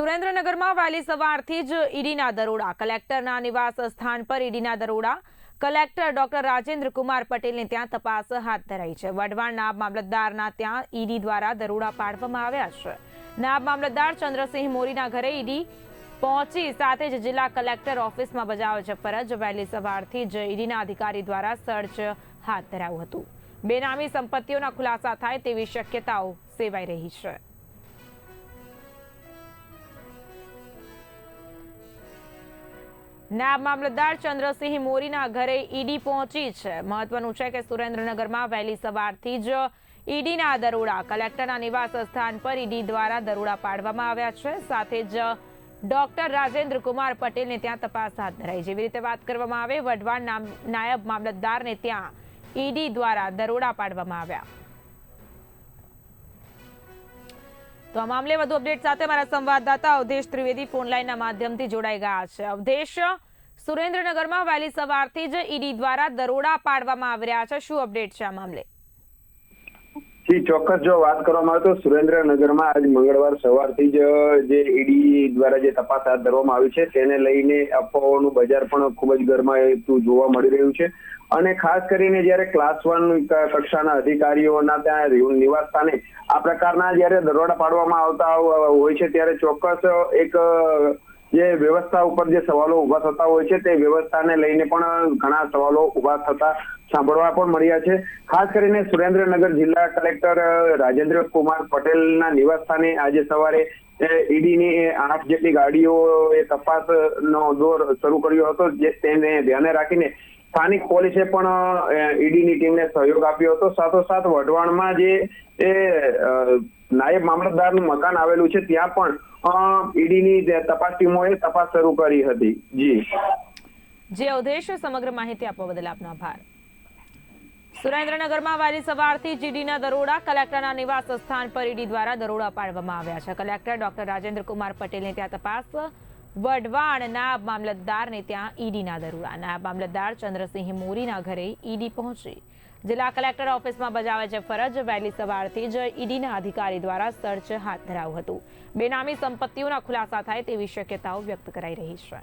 સુરેન્દ્રનગરમાં વહેલી સવારથી જ ઈડીના દરોડા. કલેક્ટરના નિવાસ સ્થાન પર ઈડીના દરોડા. કલેક્ટર ડોક્ટર રાજેન્દ્ર કુમાર પટેલને ત્યાં તપાસ હાથ ધરાઈ છે. વઢવાણના મામલતદારના ત્યાં ઈડી દ્વારા દરોડા પાડવામાં આવ્યા છે. નાયબ મામલતદાર ચંદ્રસિંહ મોરીના ઘરે ઈડી પહોંચી સાથે જ જિલ્લા કલેક્ટર ઓફિસમાં બજાવે છે ફરજ. વહેલી સવારથી જ ઈડીના અધિકારી દ્વારા સર્ચ હાથ ધરાયું હતું. બેનામી સંપત્તિઓના ખુલાસા થાય તેવી શક્યતાઓ સેવાઈ રહી છે. નાયબ મામલતદાર ચંદ્રસિંહ મોરીના ઘરે ઈડી પહોંચી છે. મહત્વનું છે કે સુરેન્દ્રનગરમાં વહેલી સવારથી જ ઈડીના દરોડા, કલેક્ટરના નિવાસ સ્થાન પર ઈડી દ્વારા દરોડા પાડવામાં આવ્યા છે. સાથે જ ડોક્ટર રાજેન્દ્ર કુમાર પટેલને ત્યાં તપાસ હાથ ધરાઈ. જેવી રીતે વાત કરવામાં આવે, વઢવાણ નાયબ મામલતદારને ત્યાં ઈડી દ્વારા દરોડા પાડવામાં આવ્યા. તો આ મામલે વધુ અપડેટ સાથે મારા સંવાદદાતા અવધેશ ત્રિવેદી ફોનલાઈનના માધ્યમથી જોડાઈ ગયા છે. અવધેશ, સુરેન્દ્રનગરમાં વહેલી સવારથી જ ઈડી દ્વારા દરોડા પાડવામાં આવી રહ્યા છે. શું અપડેટ છે આ મામલે? જી, ચોક્કસ જો વાત કરવામાં આવે તો સુરેન્દ્રનગરમાં આજ મંગળવાર સવારથી જ, જે ઈડી દ્વારા જે તપાસ હાથ ધરવામાં આવી છે, તેને લઈને અફવાઓનું બજાર પણ ખૂબ જ ગરમાતું જોવા મળી રહ્યું છે. અને ખાસ કરીને જ્યારે ક્લાસ વન કક્ષાના અધિકારીઓના ત્યાં નિવાસ સ્થાને આ પ્રકારના જ્યારે દરોડા પાડવામાં આવતા હોય છે, ત્યારે ચોક્કસ એક જે વ્યવસ્થા ઉપર જે સવાલો ઊભા થતા હોય છે, તે વ્યવસ્થાને લઈને પણ ઘણા સવાલો ઊભા થતા સાંભળવા પણ મળ્યા છે. ખાસ કરીને સુરેન્દ્રનગર જિલ્લા કલેક્ટર રાજેન્દ્ર કુમાર પટેલના નિવાસ સ્થાને આજે સવારે ઈડીની આઠ જેટલી ગાડીઓ એ તપાસનો દોર શરૂ કર્યો હતો, જે તેને ધ્યાને રાખીને સ્થાનિક પોલીસે પણ ઈડીની ટીમને સહયોગ આપ્યો હતો. સાથોસાથ વઢવાણમાં જે નાયબ મામલતદારનું મકાન આવેલું છે, ત્યાં પણ ઈડીની તપાસ ટીમોએ તપાસ શરૂ કરી હતી. જી. જે અવધેશ સમગ્ર માહિતી આપવા બદલ આપનો આભાર. સુરેન્દ્રનગરમાં વહેલી સવારથી જીડીના દરોડા, કલેક્ટરના નિવાસ સ્થાન પર ઈડી દ્વારા દરોડા પાડવામાં આવ્યા છે. કલેક્ટર ડોક્ટર રાજેન્દ્ર કુમાર પટેલને ત્યાં તપાસ વઢવાણ નાયબ મામલતદારને ત્યાં ઈડીના દરોડા. મામલતદાર ચંદ્રસિંહ મોરીના ઘરે ઈડી પહોંચી. જિલ્લા કલેક્ટર ઓફિસમાં બજાવે છે ફરજ. વહેલી સવારથી જ ઈડીના અધિકારી દ્વારા સર્ચ હાથ ધરાયું હતું. બેનામી સંપત્તિઓના ખુલાસા થાય તેવી શક્યતાઓ વ્યક્ત કરાઈ રહી છે.